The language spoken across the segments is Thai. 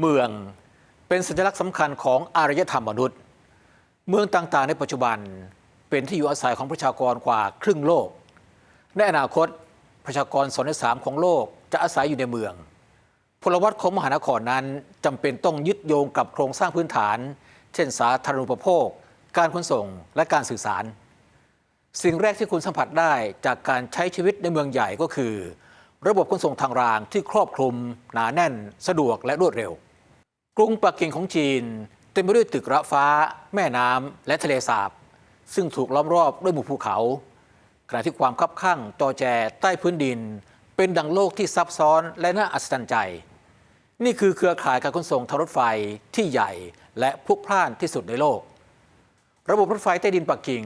เมืองเป็นสัญลักษณ์สำคัญของอารยธรรมมนุษย์ เมืองต่างๆ ในปัจจุบันเป็นที่อยู่อาศัยของประชากรกว่าครึ่งโลก ในอนาคตประชากรสองในสามของโลกจะอาศัยอยู่ในเมือง พลวัตของมหานครนั้นจำเป็นต้องยึดโยงกับโครงสร้างพื้นฐาน เช่นสาธารณูปโภค การขนส่งและการสื่อสาร สิ่งแรกที่คุณสัมผัสได้จากการใช้ชีวิตในเมืองใหญ่ก็คือ ระบบขนส่งทางรางที่ครอบคลุมหนาแน่น สะดวกและรวดเร็ว กรุงปักกิ่งของจีน เต็มไปด้วยตึกระฟ้า แม่น้ำและทะเลสาบ ซึ่งถูกล้อมรอบด้วยหมู่ภูเขา ขณะที่ความคับข้างจอแจใต้พื้นดิน เป็นดังโลกที่ซับซ้อนและน่าอัศจรรย์ใจ นี่คือเครือข่ายการขนส่งทางรถไฟที่ใหญ่และพลุกพล่านที่สุดในโลก ระบบรถไฟใต้ดินปักกิ่ง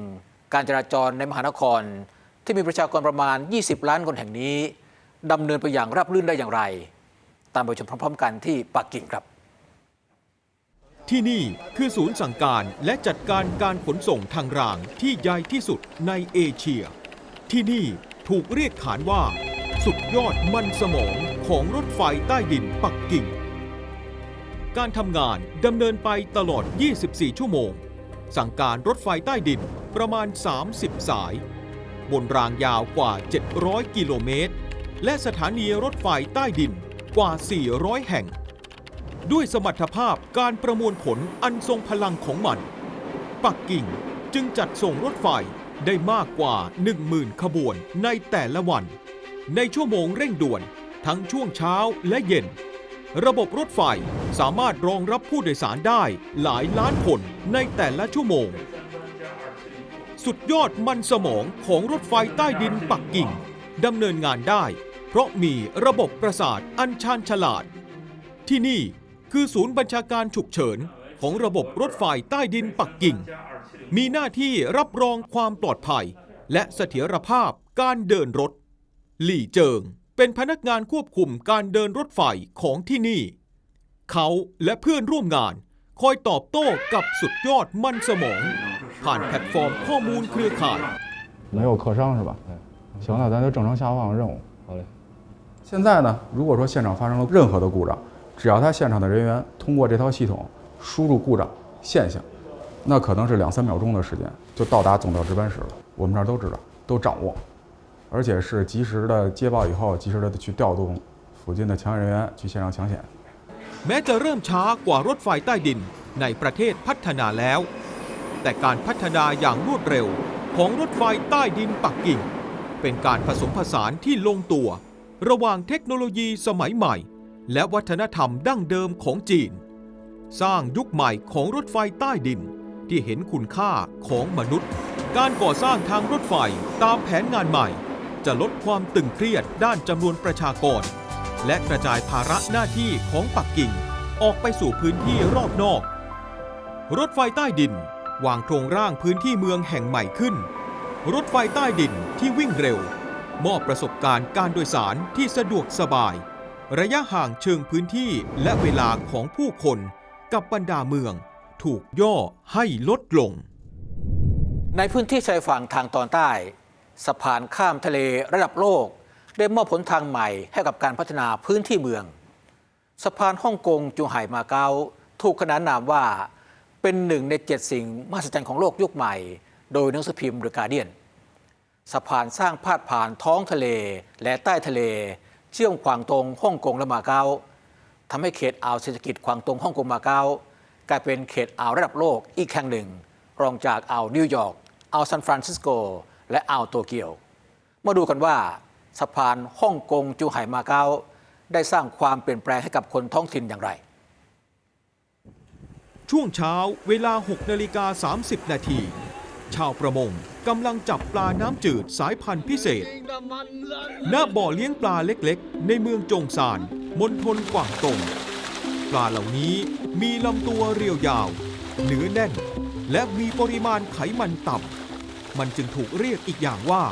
การจราจรในมหานคร ที่มีประชากรประมาณ 20 ล้านคนแห่งนี้ดำเนินไปอย่างราบรื่นได้อย่างไร ตามไปชมพร้อม ๆ กันที่ปักกิ่งครับ ที่นี่คือศูนย์สั่งการและจัดการการขนส่งทางรางที่ใหญ่ที่สุดในเอเชีย ที่นี่ถูกเรียกขานว่า สุดยอดมันสมองของรถไฟใต้ดินปักกิ่ง การทำงานดำเนินไปตลอด 24 ชั่วโมง สั่งการรถไฟใต้ดินประมาณ 30 สาย บนรางยาวกว่า 700 กิโลเมตร และสถานีรถไฟใต้ดินกว่า 400 แห่ง ด้วยสมรรถภาพการประมวลผลอันทรงพลังของมัน ปักกิ่งจึงจัดส่งรถไฟได้มากกว่า 10,000 ขบวนในแต่ละวัน ในชั่วโมงเร่งด่วนทั้งช่วงเช้าและเย็น ระบบรถไฟสามารถรองรับผู้โดยสารได้หลายล้านคนในแต่ละชั่วโมง สุดยอดมันสมองของรถไฟใต้ดินปักกิ่งดำเนินงานได้ เพราะมีระบบประสาทอันชาญฉลาด ที่นี่ คือศูนย์บัญชาการฉุกเฉินของระบบรถไฟใต้ดินปักกิ่ง มีหน้าที่รับรองความปลอดภัย และเสถียรภาพการเดินรถ หลี่เจิงเป็นพนักงานควบคุมการเดินรถไฟของที่นี่ เขาและเพื่อนร่วมงาน คอยตอบโต้กับสุดยอดมันสมอง ผ่านแพลตฟอร์มข้อมูลเครือข่าย 没有客伤是吧？行，那咱就正常下放任务。好嘞。现在呢，如果说现场发生了任何的故障， 只要他现场的人员通过这套系统输入故障现象，那可能是两三秒钟的时间就到达总调值班室了。我们这儿都知道，都掌握，而且是及时的接报以后，及时的去调动附近的抢险人员去现场抢险。 แม้จะเริ่มช้ากว่ารถไฟใต้ดินในประเทศพัฒนาแล้ว แต่การพัฒนาอย่างรวดเร็วของรถไฟใต้ดินปักกิ่ง เป็นการผสมผสานที่ลงตัว ระหว่างเทคโนโลยีสมัยใหม่ และวัฒนธรรมดั้งเดิมของจีน สร้างยุคใหม่ของรถไฟใต้ดินที่เห็นคุณค่าของมนุษย์ การก่อสร้างทางรถไฟตามแผนงานใหม่ จะลดความตึงเครียดด้านจำนวนประชากร และกระจายภาระหน้าที่ของปักกิ่งออกไปสู่พื้นที่รอบนอก รถไฟใต้ดินวางโครงร่างพื้นที่เมืองแห่งใหม่ขึ้น รถไฟใต้ดินที่วิ่งเร็ว มอบประสบการณ์การโดยสารที่สะดวกสบาย ระยะห่างเชิงพื้นที่และเวลาของผู้คนกับบรรดาเมือง ถูกย่อให้ลดลง ในพื้นที่ชายฝั่งทางตอนใต้ สะพานข้ามทะเลระดับโลก ได้มอบผลทางใหม่ให้กับการพัฒนาพื้นที่เมือง สะพานฮ่องกงจูไห่มาเก๊าถูกขนานนามว่าเป็นหนึ่งในเจ็ดสิ่งมหัศจรรย์ของโลกยุคใหม่ โดยหนังสือพิมพ์เดอะการเดียนสะพานสร้างพาดผ่านท้องทะเลและใต้ทะเล เชื่อมขวางตงฮ่องกงและมาเก๊าทำให้เขตอ่าวเศรษฐกิจขวางตงฮ่องกงมาเก๊ากลายเป็นเขตอ่าวระดับโลกอีกแห่งหนึ่ง รองจากอ่าวนิวยอร์กอ่าวซานฟรานซิสโก และอ่าวโตเกียว มาดูกันว่าสะพานฮ่องกงจูไห่มาเก๊าได้สร้างความเปลี่ยนแปลงให้กับคนท้องถิ่นอย่างไร ช่วงเช้าเวลา 6 นาฬิกา 30 นาที ชาวประมง กำลังจับปลาน้ำจืดสายพันธุ์พิเศษ ณ บ่อเลี้ยงปลาเล็กๆ ในเมืองจงซานมณฑลกวางตง ปลาเหล่านี้มีลำตัวเรียวยาว เนื้อแน่น และมีปริมาณไขมันต่ำ มันจึงถูกเรียกอีกอย่างว่า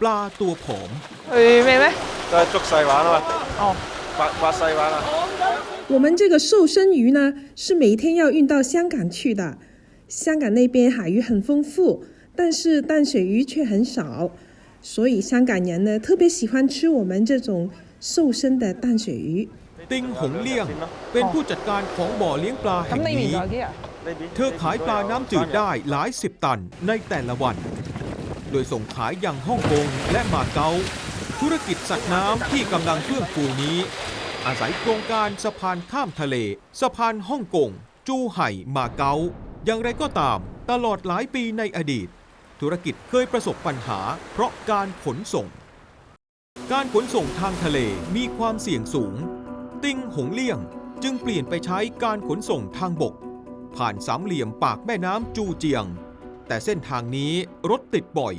ปลาตัวผอม 鲔鱼妹妹，都系捉细玩啊嘛，哦，刮刮细玩啊。我们这个瘦身鱼呢，是每天要运到香港去的。香港那边海鱼很丰富， 但是淡水鱼却很少，所以香港人呢特别喜欢吃我们这种瘦身的淡水鱼。 ติงหงเลี่ยง เป็นผู้จัดการของบ่อเลี้ยงปลาแห่ง 咁你 นี้ 明咗嘅啊？ เธอขายปลาน้ำจืดได้หลายสิบตันในแต่ละวัน โดยส่งขายยังฮ่องกงและมาเก๊า ธุรกิจสัตว์น้ำที่กำลังเฟื่องฟูนี้ อาศัยโครงการสะพานข้ามทะเล สะพานฮ่องกง จูไห่มาเก๊า อย่างไรก็ตาม ตลอดหลายปีในอดีต ธุรกิจเคยประสบปัญหา เพราะการขนส่ง การขนส่งทางทะเลมีความเสี่ยงสูง ติ้งหงเลี่ยงจึงเปลี่ยนไปใช้การขนส่งทางบก ผ่านสามเหลี่ยมปากแม่น้ำจูเจียง แต่เส้นทางนี้รถติดบ่อย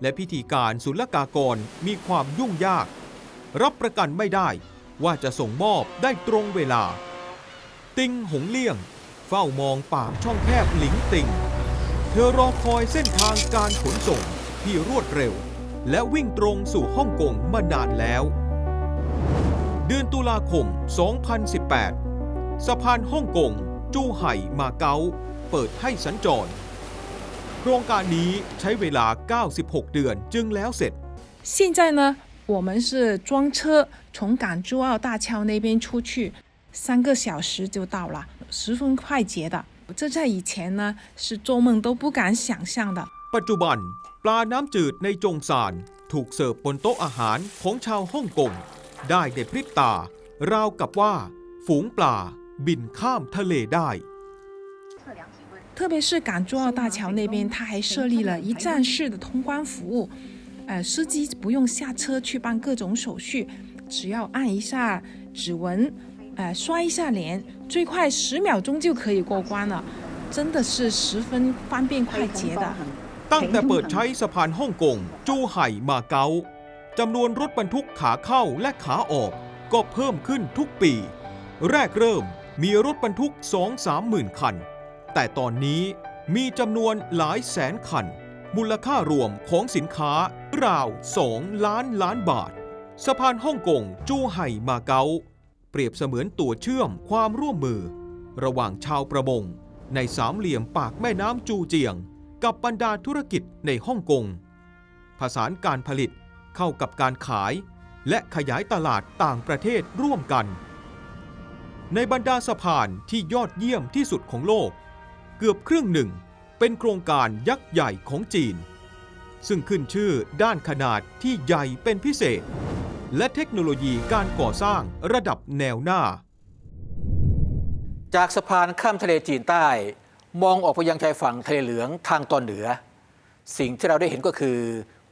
และพิธีการศุลกากรมีความยุ่งยาก รับประกันไม่ได้ว่าจะส่งมอบได้ตรงเวลา ติ้งหงเลี่ยง เฝ้ามองปากช่องแคบหลิงติง เธอรอคอยเส้นทางการขนส่งที่รวดเร็ว และวิ่งตรงสู่ฮ่องกงมานานแล้ว เดือนตุลาคม 2018 สะพานฮ่องกง จูไห่มาเก๊า เปิดให้สัญจร โครงการนี้ใช้เวลา 96 เดือนจึงแล้วเสร็จ 现在呢，我们是装车从港珠澳大桥那边出去，三个小时就到了，十分快捷的。 这在以前呢是做梦都不敢想象的。 ปัจจุบัน ปลาน้ำจืดในจงซานถูกเสิร์ฟบนโต๊ะอาหารของชาวฮ่องกง ได้ในพริบตา ราวกับว่า ฝูงปลาบินข้ามทะเลได้ 特别是港珠澳大桥那边，它还设立了一站式的通关服务，呃，司机不用下车去办各种手续，只要按一下指纹，呃，刷一下脸， 最快十秒钟就可以过关了，真的是十分方便快捷的。 ตั้งแต่เปิดใช้สะพานฮ่องกง จูไห่มาเก๊าจำนวนรถบรรทุกขาเข้าและขาออก ก็เพิ่มขึ้นทุกปี แรกเริ่มมีรถบรรทุก 2-3หมื่นคัน แต่ตอนนี้มีจำนวนหลายแสนคัน มูลค่ารวมของสินค้าราว 2 ล้านล้านบาท สะพานฮ่องกง จูไห่มาเก๊า เปรียบเสมือนตัวเชื่อมความร่วมมือ ระหว่างชาวประมง ในสามเหลี่ยมปากแม่น้ำจูเจียง กับบรรดาธุรกิจในฮ่องกงผสานการผลิตเข้ากับการขาย และขยายตลาดต่างประเทศร่วมกัน ในบรรดาสะพานที่ยอดเยี่ยมที่สุดของโลก เกือบครึ่งหนึ่งเป็นโครงการยักษ์ใหญ่ของจีน ซึ่งขึ้นชื่อด้านขนาดที่ใหญ่เป็นพิเศษ และเทคโนโลยีการก่อสร้างระดับแนวหน้า จากสะพานข้ามทะเลจีนใต้ มองออกไปยังชายฝั่งทะเลเหลืองทางตอนเหนือ สิ่งที่เราได้เห็นก็คือ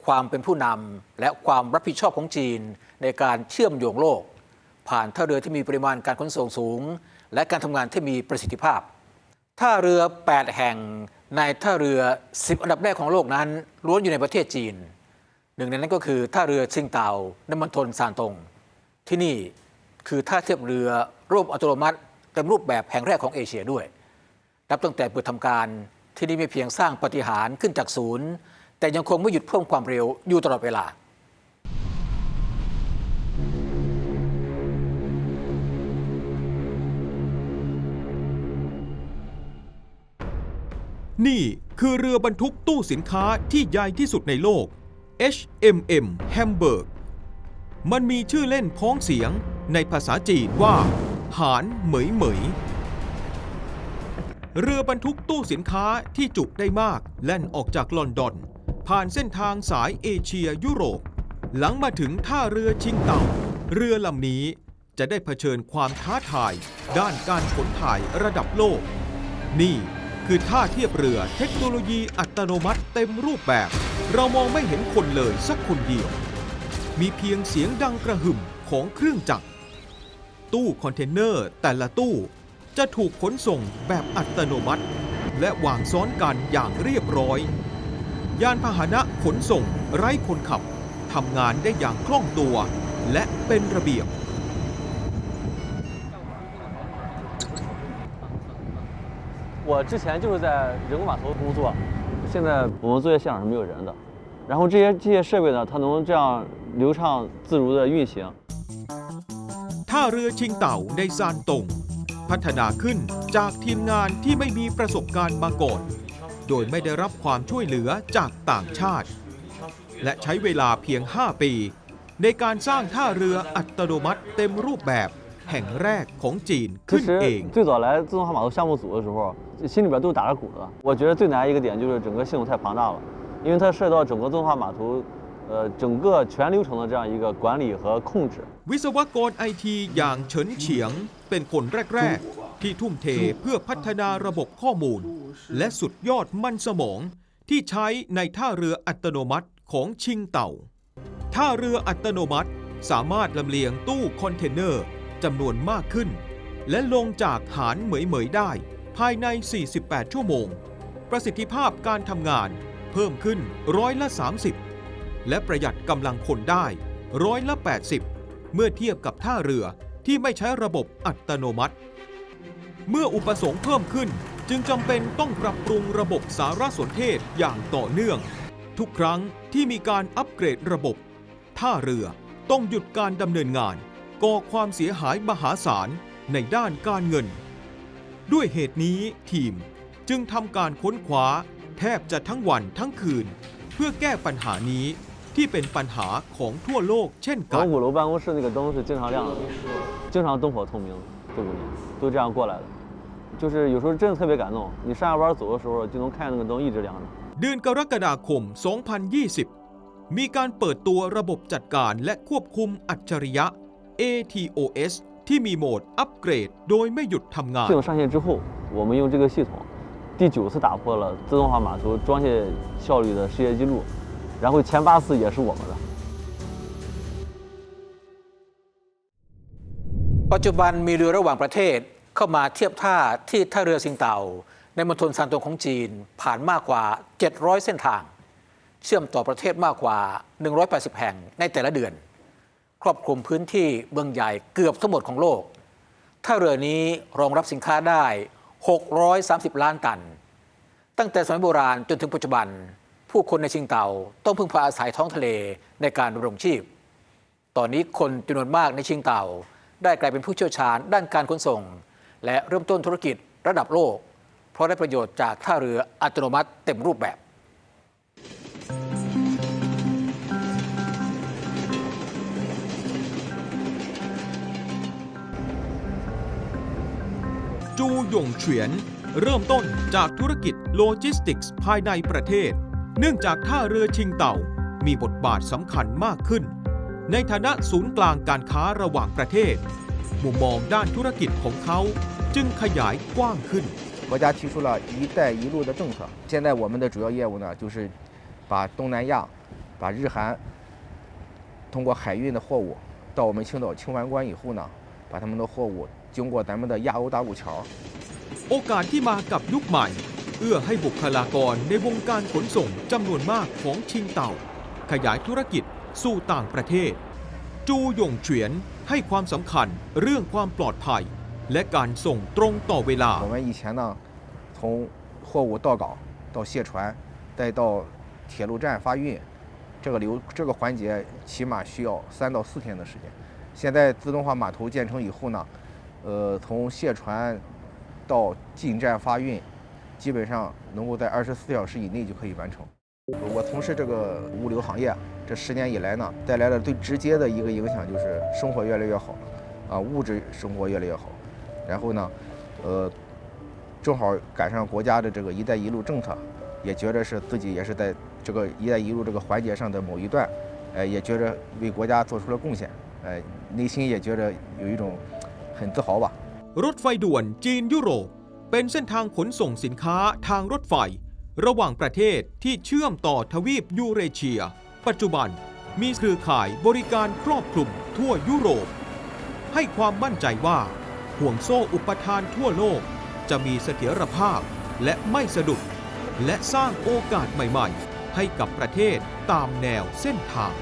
ความเป็นผู้นำและความรับผิดชอบของจีนในการเชื่อมโยงโลก ผ่านท่าเรือที่มีปริมาณการขนส่งสูง และการทำงานที่มีประสิทธิภาพ ท่าเรือ 8 แห่งในท่าเรือ 10 อันดับแรกของโลกนั้นล้วนอยู่ในประเทศจีน นึ่งในนั้นก็คือท่าเรือซิงเตาในมณฑลซานตง ที่นี่คือท่าเทียบเรือรูปอัตโนมัติเต็มรูปแบบแห่งแรกของเอเชียด้วยนับตั้งแต่เปิดทำการที่นี่ไม่เพียงสร้างปฏิหารขึ้นจากศูนย์ แต่ยังคงไม่หยุดเพิ่มความเร็วอยู่ตลอดเวลานี่คือเรือบรรทุกตู้สินค้าที่ใหญ่ที่สุดในโลก HMM Hamburg มันมีชื่อเล่นพ้องเสียงในภาษาจีนว่า หานเหมยเหมย เรือบรรทุกตู้สินค้าที่จุได้มากแล่นออกจากลอนดอน ผ่านเส้นทางสายเอเชียยุโรป หลังมาถึงท่าเรือชิงเต่า เรือลำนี้จะได้เผชิญความท้าทาย ด้านการขนถ่ายระดับโลก นี่คือท่าเทียบเรือเทคโนโลยีอัตโนมัติเต็มรูปแบบ เรามองไม่เห็นคนเลยสักคนเดียว มีเพียงเสียงดังกระหึ่มของเครื่องจักร ตู้คอนเทนเนอร์แต่ละตู้จะถูกขนส่งแบบอัตโนมัติ และวางซ้อนกันอย่างเรียบร้อย ยานพาหนะขนส่งไร้คนขับทำงานได้อย่างคล่องตัว และเป็นระเบียบ 我之前就是在人工码头工作， 现在我们作业现场是没有人的，然后这些这些设备呢，它能这样流畅自如的运行。 ท่าเรือชิงเต่าในซานตง พัฒนาขึ้นจากทีมงานที่ไม่มีประสบการณ์มาก่อน โดยไม่ได้รับความช่วยเหลือจากต่างชาติ และใช้เวลาเพียง 5 ปี ในการสร้างท่าเรืออัตโนมัติเต็มรูปแบบ แห่งแรกของจีน 其 ขึ้นเอ 实 ง 最早来自动化码头项目组的时候，心里边都打着鼓的。我觉得最难一个点就是整个系统太庞大了，因为它涉及到整个自动化码头，呃，整个全流程的这样一个管理和控制。 วิศวกรไอทีอย่างเฉินเฉียง เป็นคนแรก ๆ ที่ทุ่มเทเพื่อพัฒนาระบบข้อมูล และสุดยอดมันสมอง ที่ใช้ในท่าเรืออัตโนมัติของชิงเต่า ท่าเรืออัตโนมัติสามารถลำเลียงตู้คอนเทนเนอร์ จำนวนมากขึ้น และลงจากหานเหมยๆได้ ภายใน 48 ชั่วโมง ประสิทธิภาพการทำงานเพิ่มขึ้นร้อยละ 30 และประหยัดกำลังคนได้ร้อยละ 80 เมื่อเทียบกับท่าเรือที่ไม่ใช้ระบบอัตโนมัติ เมื่ออุปสงค์เพิ่มขึ้นจึงจำเป็นต้องปรับปรุงระบบสารสนเทศอย่างต่อเนื่อง ทุกครั้งที่มีการอัปเกรดระบบ ท่าเรือต้องหยุดการดำเนินงาน ก่อความเสียหายมหาศาลในด้านการเงิน ด้วยเหตุนี้ทีมจึงทำการค้นคว้าแทบจะทั้งวันทั้งคืน เพื่อแก้ปัญหานี้ที่เป็นปัญหาของทั่วโลกเช่น 我 กัน 们五楼办公室那个灯是经常亮的，经常灯火通明，这五年都这样过来的。就是有时候真的特别感动，你上下班走的时候就能看见那个灯一直亮着。 เดือนกรกฎาคม 2020 มีการเปิดตัวระบบจัดการและควบคุมอัจฉริยะ ATOS ที่มีโหมดอัปเกรดโดยไม่หยุดทำงาน 系统上线之后，我们用这个系统第九次打破了自动化码头装卸效率的世界纪录，然后前八次也是我们的。 ปัจจุบันมีเรือระหว่างประเทศเข้ามาเทียบท่าที่ท่าเรือซิงเตา ในมณฑลซานตงของจีนผ่านมากกว่า 700 เส้นทาง เชื่อมต่อประเทศมากกว่า 180 แห่งในแต่ละเดือน ครอบคลุมพื้นที่เมืองใหญ่เกือบทั้งหมดของโลกท่าเรือนี้รองรับสินค้าได้ 630 ล้านตัน ตั้งแต่สมัยโบราณจนถึงปัจจุบัน ผู้คนในชิงเต่าต้องพึ่งพาอาศัยท้องทะเลในการดำรงชีพ ตอนนี้คนจำนวนมากในชิงเต่า ได้กลายเป็นผู้เชี่ยวชาญด้านการขนส่ง และเริ่มต้นธุรกิจระดับโลก เพราะได้ประโยชน์จากท่าเรืออัตโนมัติเต็มรูปแบบ จูหยงเฉียน เริ่มต้นจากธุรกิจโลจิสติกส์ภายในประเทศ เนื่องจากท่าเรือชิงเต่ามีบทบาทสำคัญมากขึ้น ในฐานะศูนย์กลางการค้าระหว่างประเทศ มุมมองด้านธุรกิจของเขาจึงขยายกว้างขึ้น 国家提出了“一带一路”的政策，现在我们的主要业务呢，就是把东南亚、把日韩通过海运的货物到我们青岛清湾关以后呢，把他们的货物 经过咱们的亚欧大陆桥， โอกาสที่มากับยุคใหม่ เอื้อให้บุคลากรในวงการขนส่งจำนวนมากของชิงเต่า ขยายธุรกิจสู่ต่างประเทศ จูหยงเฉียนให้ความสำคัญเรื่องความปลอดภัย และการส่งตรงต่อเวลา 我们以前呢，从货物到港到卸船，再到铁路站发运，这个流这个环节起码需要三到四天的时间。现在自动化码头建成以后呢， 呃，从卸船到进站发运，基本上能够在二十四小时以内就可以完成。我从事这个物流行业这十年以来呢，带来了最直接的一个影响就是生活越来越好，啊，物质生活越来越好。然后呢，呃，正好赶上国家的这个“一带一路”政策，也觉得是自己也是在这个“一带一路”这个环节上的某一段，呃，也觉着为国家做出了贡献，呃，内心也觉着有一种很自豪吧。 รถไฟด่วนจีนยุโรป เป็นเส้นทางขนส่งสินค้าทางรถไฟ ระหว่างประเทศที่เชื่อมต่อทวีปยูเรเชีย ปัจจุบันมีเครือข่ายบริการครอบคลุมทั่วยุโรป ให้ความมั่นใจว่า ห่วงโซ่อุปทานทั่วโลก จะมีเสถียรภาพและไม่สะดุด และสร้างโอกาสใหม่ๆ ให้กับประเทศตามแนวเส้นทาง